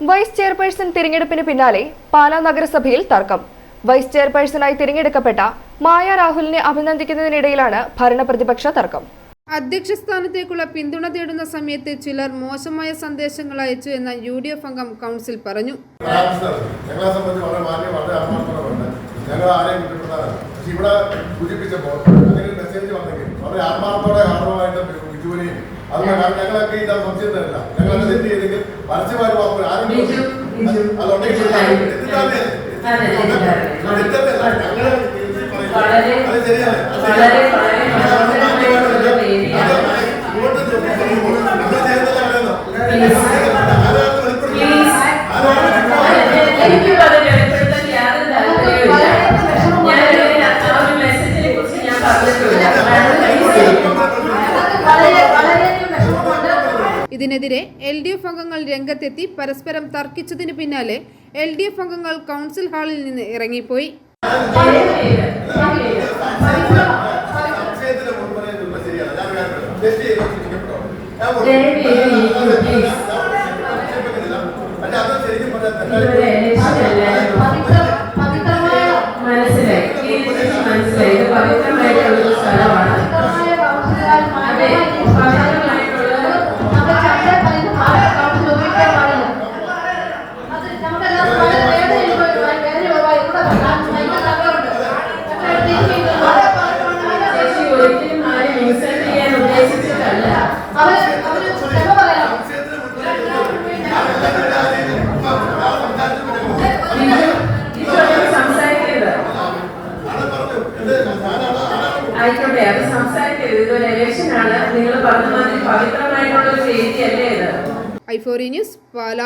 Vice chairperson തിരഞ്ഞെടുപ്പിന് പിന്നാലെ പാലാ നഗരസഭയിൽ തർക്കം. വൈസ് ചെയർപേഴ്സണായി തിരഞ്ഞെടുക്കപ്പെട്ട മായ രാഹുലിനെ അഭിനന്ദിക്കുന്നതിനിടയിലാണ് ഭരണപ്രതിപക്ഷ തർക്കം. അധ്യക്ഷ സ്ഥാനത്തേക്കുള്ള പിന്തുണ തേടുന്ന സമയത്ത് ചിലർ മോശമായ സന്ദേശങ്ങൾ അയച്ചു എന്ന യു ഡി എഫ് അംഗം കൗൺസിൽ പറഞ്ഞു. പരാമർശിച്ചത് ഞങ്ങളെ സംബന്ധിച്ച് വളരെ മാന്യം വളരെ ആത്മാർത്ഥമുണ്ട് ഞങ്ങൾ ആരെയും കുറ്റപ്പെടുത്താറില്ല പക്ഷെ ഇവിടെ സൂചിപ്പിച്ചപ്പോൾ അങ്ങനെ മെസ്സേജ് വന്നെങ്കിൽ വളരെ കാരണം ഞങ്ങളൊക്കെ ഇത് സംശയം തരില്ല ഞങ്ങളൊക്കെ തെറ്റ് ചെയ്തെങ്കിൽ പരസ്യമായി വാക്കുകൾ ആരും അതുണ്ടെങ്കിൽ. അതെ, തെറ്റിദ്ധാരണ. ഇതിനെതിരെ എൽ ഡി എഫ് അംഗങ്ങൾ രംഗത്തെത്തി പരസ്പരം തർക്കിച്ചതിന് പിന്നാലെ എൽ ഡി എഫ് അംഗങ്ങൾ കൗൺസിൽ ഹാളിൽ നിന്ന് ഇറങ്ങിപ്പോയി സംശയത്തിന് ആയിക്കോട്ടെ അത് സംസാരിക്കരുത്. ഇതൊരു ഇലക്ഷനാണ് നിങ്ങൾ പറഞ്ഞ മാതിരി പവിത്രമായിട്ടുള്ള ഒരു ചെയ്തിയല്ലേ ഇത്? I news Pala.